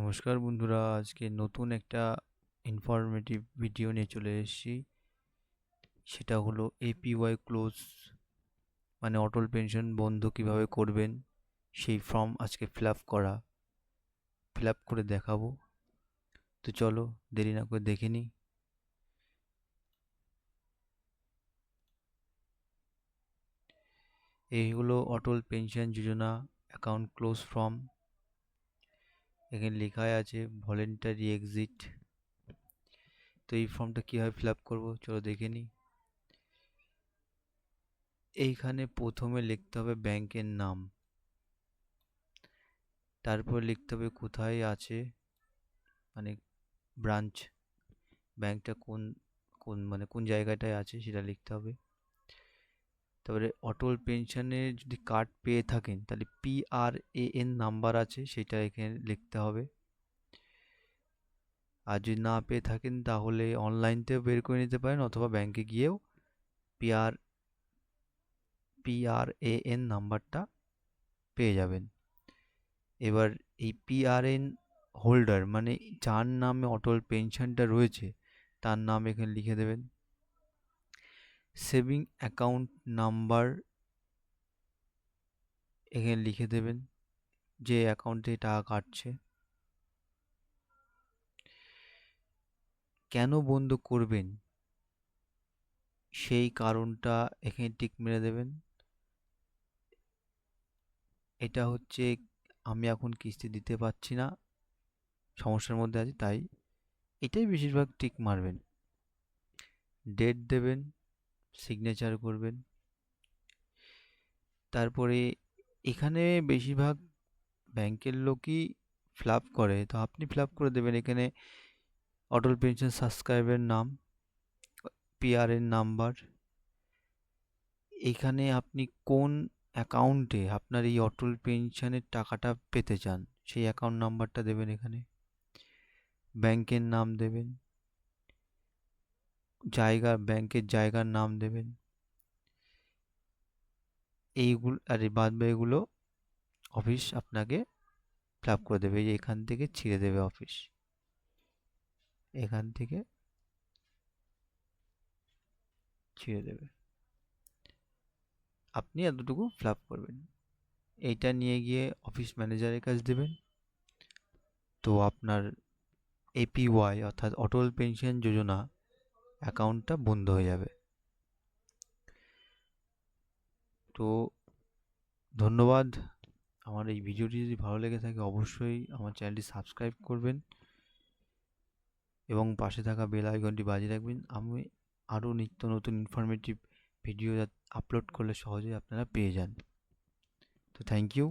নমস্কার বন্ধুরা, আজকে নতুন একটা ইনফরমেটিভ ভিডিও নিয়ে চলে এসেছি। সেটা হলো এপিওয়াই ক্লোজ মানে অটল পেনশন বন্ধ কীভাবে করবেন, সেই ফর্ম আজকে ফিল করা। ফিল করে দেখাবো। তো চলো, দেরি না করে দেখে নিই। এই হলো Atal pension Yojana account close form এখানে লেখাই আছে ভলেন্টারি এক্সিট তো এই ফর্মটা কীভাবে ফিল আপ করব? চলো দেখে নিই। এইখানে প্রথমে লিখতে হবে ব্যাংকের নাম। তারপর লিখতে হবে কোথায় আছে মানে ব্রাঞ্চ ব্যাংকটা কোন কোন মানে কোন জায়গাটায় আছে সেটা লিখতে হবে। তারপরে অটল পেনশনের যদি কার্ড পেয়ে থাকেন, তাহলে P R A N number আছে, সেটা এখানে লিখতে হবে। আর যদি না পেয়ে থাকেন, তাহলে অনলাইনতেও বের করে নিতে পারেন, অথবা ব্যাংকে গিয়েও P R P R A N নাম্বারটা পেয়ে যাবেন। এবার এই পিআরএন হোল্ডার মানে যার নামে অটল পেনশনটা রয়েছে, তার নাম এখানে লিখে দেবেন। সেভিং অ্যাকাউন্ট নাম্বার এখানে লিখে দেবেন যে অ্যাকাউন্টে টাকা কাটছে। কেন বন্ধ করবেন? সেই কারণটা এখানে টিক মেরে দেবেন। এটা হচ্ছে আমি এখন কিস্তি দিতে পারছি না, সমস্যার মধ্যে আছি, তাই এটাই বেশিরভাগ টিক মারবেন। ডেট দেবেন সিগনেচার করবেন। তারপরে এখানে বেশিরভাগ ব্যাংকের লোকই ফিল করে। তো আপনি ফিল করে দেবেন। এখানে অটল পেনশন সাবস্ক্রাইবের নাম পিআরএন নাম্বার এখানে আপনি কোন অ্যাকাউন্টে আপনার এই অটল পেনশনের টাকাটা পেতে চান, সেই অ্যাকাউন্ট নাম্বারটা দেবেন এখানে। ব্যাংকের নাম দেবেন। জায়গা ব্যাংকের জায়গার নাম দেবেন। এইগুলো, আর বাদ এগুলো অফিস আপনাকে ফিল করে দেবে। এখান থেকে ছিঁড়ে দেবে অফিস এখান থেকে ছিঁড়ে দেবে। আপনি এতটুকু ফিল করবেন। এইটা নিয়ে গিয়ে অফিস ম্যানেজারের কাছে দেবেন। তো আপনার এপিওয়াই অর্থাৎ অটল পেনশন যোজনা অ্যাকাউন্টটা বন্ধ হয়ে যাবে। তো ধন্যবাদ। আমার এই ভিডিওটি যদি ভালো লেগে থাকে অবশ্যই আমার চ্যানেলটি সাবস্ক্রাইব করবেন এবং পাশে থাকা বেল আইকনটি বাজিয়ে রাখবেন। আমি আরও নিত্য নতুন ইনফরমেটিভ ভিডিও আপলোড করলে সহজেই আপনারা পেয়ে যান। তো থ্যাংক ইউ